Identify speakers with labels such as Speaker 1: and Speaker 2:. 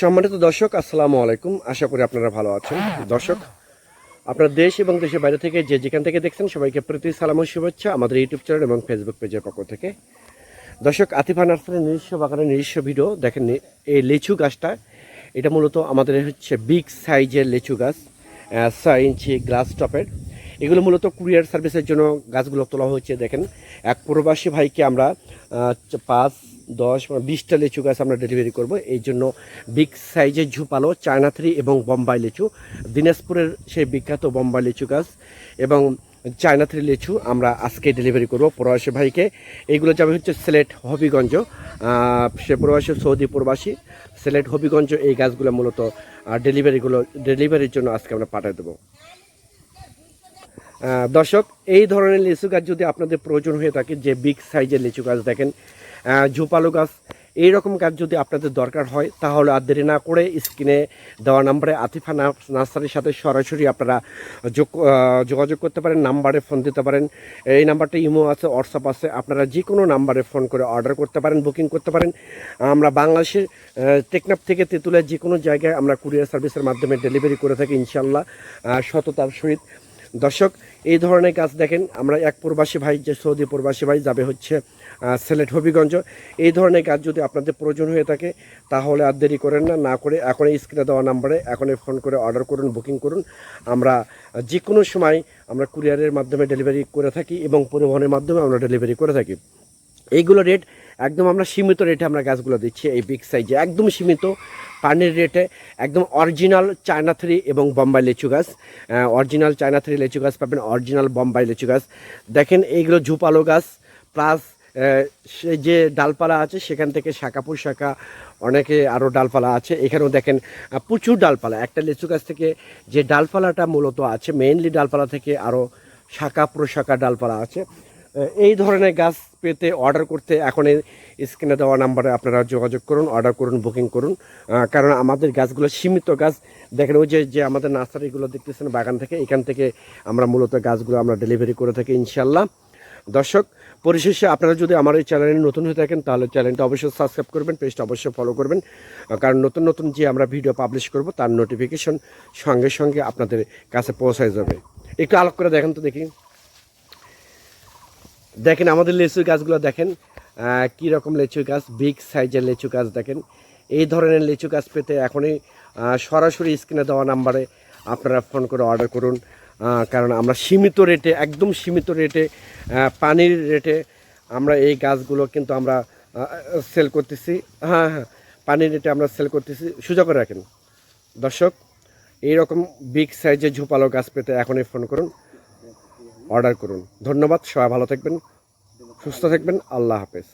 Speaker 1: সম্মানিত দর্শক, আসসালামু আলাইকুম। আশা করি আপনারা ভালো আছেন। দর্শক, আপনার দেশ এবং দেশের বাইরে থেকে যে যেখান থেকে দেখছেন, সবাইকে প্রতি, সালাম ও শুভেচ্ছা আমাদের ইউটিউব চ্যানেল এবং ফেসবুক পেজের পক্ষ থেকে। দর্শক, আতিফা নার্সারির নিজস্ব বাগানের নিজস্ব ভিডিও, দেখেন এই লিচু গাছটা, এটা মূলত আমাদের হচ্ছে বিগ সাইজের লিচু গাছ ছয় ইঞ্চি গ্লাস টপের। এগুলো মূলত কুরিয়ার সার্ভিসের জন্য গাছগুলো তোলা হয়েছে, দেখেন। এক প্রবাসী ভাইকে আমরা পাঁচ দশ বিশটা লিচু গাছ আমরা ডেলিভারি করব। এই জন্য বিগ সাইজের ঝুপালো চায়না থ্রি এবং বোম্বাই লিচু, দিনাজপুরের সেই বিখ্যাত বোম্বাই লিচু গাছ এবং চায়না থ্রি লিচু আমরা আজকে ডেলিভারি করব প্রবাসী ভাইকে। এইগুলো যাবে হচ্ছে সিলেট হবিগঞ্জ সে প্রবাসী সৌদি প্রবাসী। সিলেট হবিগঞ্জ এই গাছগুলো মূলত ডেলিভারিগুলো, ডেলিভারির জন্য আজকে আমরা পাঠিয়ে দেবো। দর্শক, এই ধরনের লিচু গাছ যদি আপনাদের প্রয়োজন হয়ে থাকে, যে বিগ সাইজের লিচু গাছ দেখেন ঝোপালো গাছ এই রকম গাছ যদি আপনাদের দরকার হয়, তাহলে আর দেরি না করে স্ক্রিনে দেওয়া নাম্বারে আতিফা নার্স- নার্সারির সাথে সরাসরি আপনারা যোগ- যোগাযোগ করতে পারেন, নাম্বারে ফোন দিতে পারেন। এই নাম্বারটা ইমো আছে, হোয়াটসঅ্যাপ আছে, আপনারা যে কোনো নাম্বারে ফোন করে অর্ডার করতে পারেন, বুকিং করতে পারেন। আমরা বাংলাদেশের টেকনাফ থেকে তেঁতুলের যে কোনো জায়গায় আমরা কুরিয়ার সার্ভিসের মাধ্যমে ডেলিভারি করে থাকি ইনশাল্লাহ সততার সহিত। দর্শক, এই ধরনের গাছ দেখেন, আমরা এক প্রবাসী ভাই, যে সৌদি প্রবাসী ভাই, যাবে হচ্ছে সিলেট হবিগঞ্জ। এই ধরনের গাছ যদি আপনাদের প্রয়োজন হয়ে থাকে, তাহলে আর দেরি করেন না না করে এখন এই স্ক্রিনে দেওয়া নাম্বারে এখনই ফোন করে অর্ডার করুন বুকিং করুন। আমরা যে কোনো সময় আমরা কুরিয়ারের মাধ্যমে ডেলিভারি করে থাকি এবং পরিবহনের মাধ্যমে আমরা ডেলিভারি করে থাকি। এইগুলো রেট একদম আমরা সীমিত রেটে আমরা গাছগুলো দিচ্ছি এই বিগ সাইজে একদম সীমিত পানির রেটে একদম অরিজিনাল চায়না থ্রি এবং বোম্বাই লিচু গাছ। অরিজিনাল চায়না থ্রি লিচু গাছ পাবেন অরিজিনাল বোম্বাই লিচু গাছ। দেখেন এইগুলো ঝুপালো গাছ প্লাস সে যে ডালপালা আছে, সেখান থেকে শাখা শাখা, অনেকে আরও ডালপালা আছে। এখানেও দেখেন প্রচুর ডালপালা। একটা লিচু গাছ থেকে যে ডালপালাটা মূলত আছে মেইনলি ডালপালা থেকে আরও শাখা প্রশাখা ডালপালা আছে। এই ধরনের গাছ পেতে অর্ডার করতে এখন এই স্ক্রিনে দেওয়া নাম্বারে আপনারা যোগাযোগ করুন অর্ডার করুন বুকিং করুন। কারণ আমাদের গাছগুলো সীমিত গাছ। দেখেন ওই যে যে আমাদের নার্সারিগুলো দেখতেছেন বাগান থেকে, এখান থেকে আমরা মূলত গাছগুলো আমরা ডেলিভারি করে থাকি ইনশাল্লাহ। দর্শক, পরিশেষে আপনারা যদি আমার এই চ্যানেলে নতুন হয়ে থাকেন, তাহলে চ্যানেলটা অবশ্যই সাবস্ক্রাইব করবেন পেজটা অবশ্যই ফলো করবেন। কারণ নতুন নতুন যে আমরা ভিডিও পাবলিশ করব, তার নোটিফিকেশন সঙ্গে সঙ্গে আপনাদের কাছে পৌঁছায় যাবে। একটু আলোক করে দেখেন তো দেখি। দেখেন, আমাদের লেচু গাছগুলো দেখেন কি রকম লেচু গাছ বিগ সাইজের লেচু গাছ দেখেন। এই ধরনের লিচু গাছ পেতে এখনই সরাসরি স্ক্রিনে দেওয়া নাম্বারে আপনারা ফোন করে অর্ডার করুন কারণ আমরা সীমিত রেটে একদম সীমিত রেটে পানির রেটে আমরা এই গাছগুলো কিন্তু আমরা সেল করতেছি। হ্যাঁ হ্যাঁ পানির রেটে আমরা সেল করতেছি। সুযোগ করে রাখেন। দর্শক, এইরকম বিগ সাইজের ঝোপালো গাছ পেতে এখনই ফোন করুন। অর্ডার করুন। ধন্যবাদ সবাই ভালো থাকবেন সুস্থ থাকবেন আল্লাহ হাফেজ।